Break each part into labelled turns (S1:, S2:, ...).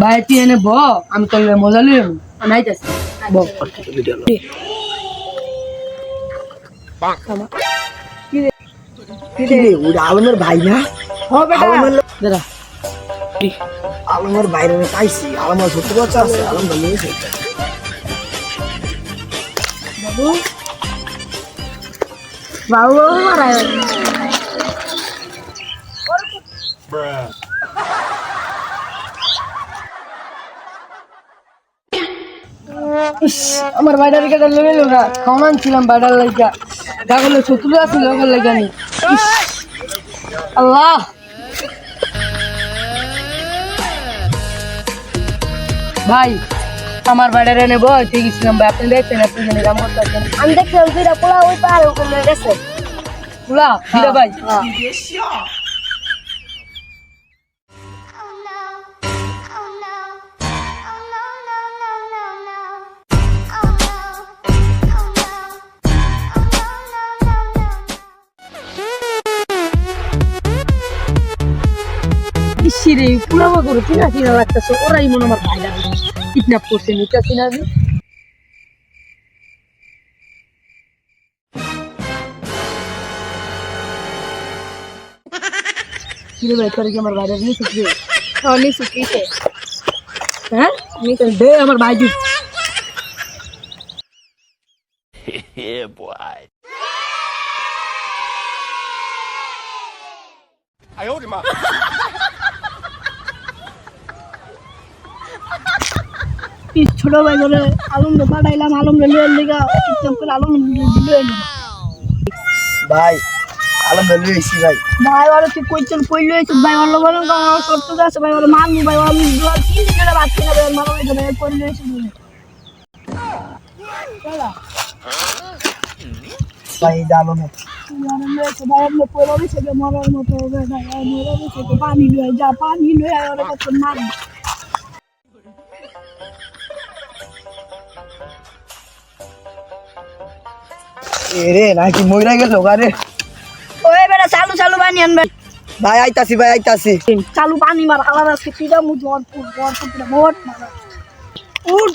S1: ভাই তুই এনে ব আমি তোর মজা লই আমি আইতাছি। ব
S2: আলমের ভাই না? আলমের বাইরে পাইছি। আলমের সত্যি কথা আছে আলম হয়েছে
S1: বাবু। বাবু মারায়। ইস, আমার বাইরের কেটে লই এলো না খাওয়ান ছিলাম বাইরের লাইকা বলে শত্রু আছে লোকের লাইকা নি। আল্লাহ। ভাই আমার বাইরে নেব ঠিক গেছিলাম ভাই। আপনি দেখছেন আপনি জানি কাম করতে পারছেন
S3: আমি দেখলাম দুইটা পোলা ওই পাহাড়ে গেছে।
S1: পুলা ভাই।
S4: No.
S1: ইসিরে পুরাবা করে চিনা চিনা লাগতেছে ওরাই মনে আমার ভাইরা। কিডন্যাপ করছে নিতে চিনা কিরে ভাই তোর কি আমার বাইরে নিয়ে শিখবে
S3: অনেক সুখিছে
S1: হ্যাঁ? দে আমার ভাই দি
S3: ছোট ভাই করে আলম রে পাঠাইলাম আলম রে লিয়ে লিগা চুপচাপ করে আলম দিল
S2: ভাই আলম ভালো হয়েছি ভাই।
S3: ভাই ওরা তুই কইছেন কই লইছ ভাই ওর বলেন আমার শর্ত আছে ভাই ওর মানবো ভাই ওর তিন দিন ভাই ভাই কই
S2: ভাই আলমের
S3: মরার মতো হইছে তো পানি লই যা পানি লই আর ওরা কত মার
S2: এ রে নাকি মইরা গেল গারে
S3: ওই বেটা চালু চালু পানি আনবে।
S2: ভাই আইতাছি ভাই আইতাছি।
S3: চালু পানি মার আলাদা আছে কিটা মু ফুট জ্বর ফুট মোট মারা। উঠ।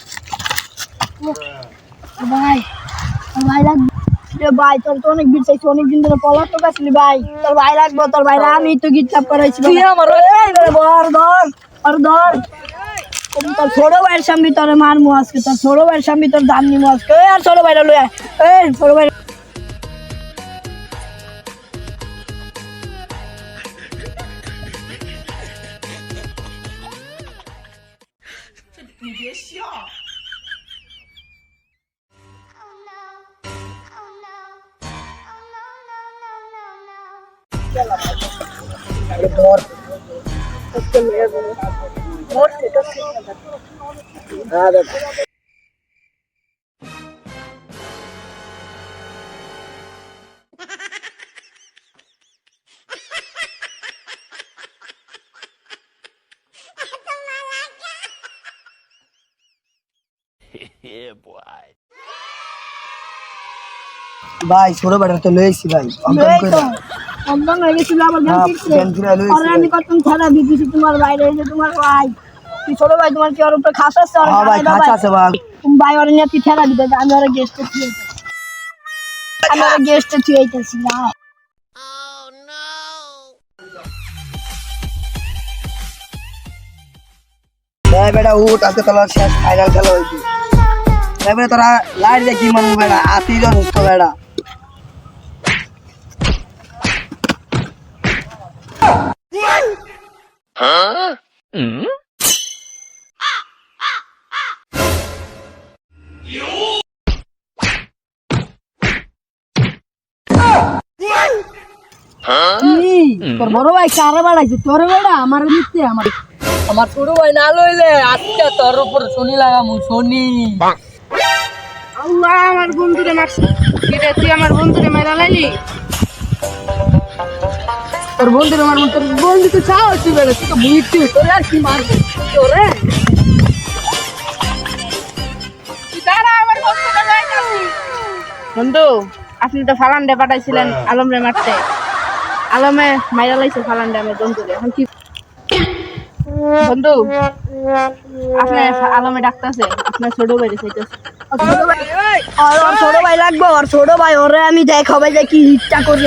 S3: ভাই ভাই লাগবে রে ভাই তোর তো অনেক ভিড় চাইছি অনেক দিন ধরে পলাতক আসলি ভাই। তোর ভাই লাগবে তোর ভাই আমি তো গিট চাপ করাইছি
S1: তুই আমার
S3: এই বেটা ধর ধর আর ধর। তোর ছোট ভাইয়ের সামনে তোর মারমু আজকে তোর ছোট ভাইয়ের সামনে তোর নিমু আজকে। আর ছোট ভাইরা লইয়া এই ছোট ভাই
S4: 你别笑。No, no.
S2: ভাই ছোট বেটা তো লইছি ভাই। অঙ্কন করে।
S3: অম্বন হয়ে গেছিল আবার জ্ঞান ফিরছে। আর আমি কত ছাড়া তোমার বাইরে তোমার ভাই। তুই ছোট ভাই তোমার কি ওর উপরে খাস আছে? ওর
S2: হ্যাঁ ভাই কাছে আছে ভাই।
S3: তুমি ভাই ওর নিয়ে তুই ঠেলা দিতে আমি ওর গেস্টে তুই আমি ওর গেস্টে তুই আইতেছি না
S2: ভাই বেটা উঠ আজকে তোলা শেষ ফাইনাল খেলা হয়েছে। ভাই বেটা তোরা লাইট দেখি মানুষ
S1: তোর বড় ভাই কারে বাড়াইছে? তোর বেড়া আমার মিথ্যে আমার। আমার ছোট ভাই না লইলে আজকে তোর উপর শনি লাগামু শনি।
S3: আল্লাহ আমার বন্ধুরে মারছে। কিরে তুই আমার বন্ধুরে মেরা লাইলি?
S1: তোর বন্ধুর আমার তোর বন্ধু তো চাও তুই বেড়া তুই তো বুঝছি তোর আর কি মারবে? তোরে?
S3: আমার বন্ধু আপনি তো ফালান রে পাঠাইছিলেন আলম রে মারতে। আলমে মাইরা লাইছে ফালান ড্যামে বন্ধুরে এখন কি বন্ধু আপনার আলমে ডাকতেছে আপনার ছোট চাইতেছে।
S1: ছোট ভাই লাগবো আর ছোট ভাই ওরে আমি দেখাবে যে কি ইচ্ছা করি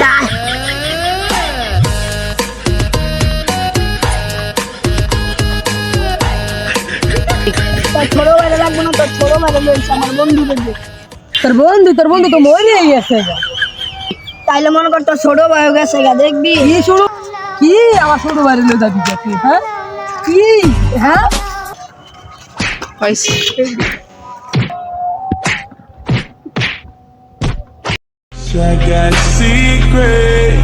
S3: ছোট ভাই লাগবে না তোর ছোট ভাই বন্ধু
S1: তোর বন্ধু তোর বন্ধু তো গেছে
S3: তাইলে মনে কর তোর ছোট ভাই গেছে গা দেখবি
S1: কি কি আমার ছোট ভাই হ্যাঁ কি হ্যাঁ
S5: I got a secret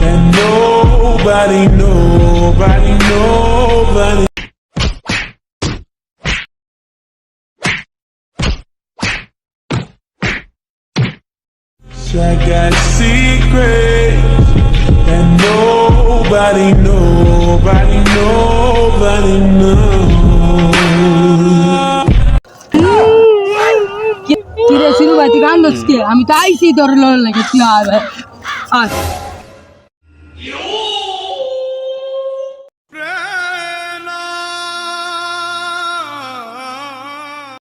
S5: that nobody, nobody, nobody. I got a secret that nobody, nobody, nobody knows.
S1: তুই গান দোস কে আমি তো আইছি তোর লাগে তুই আয়।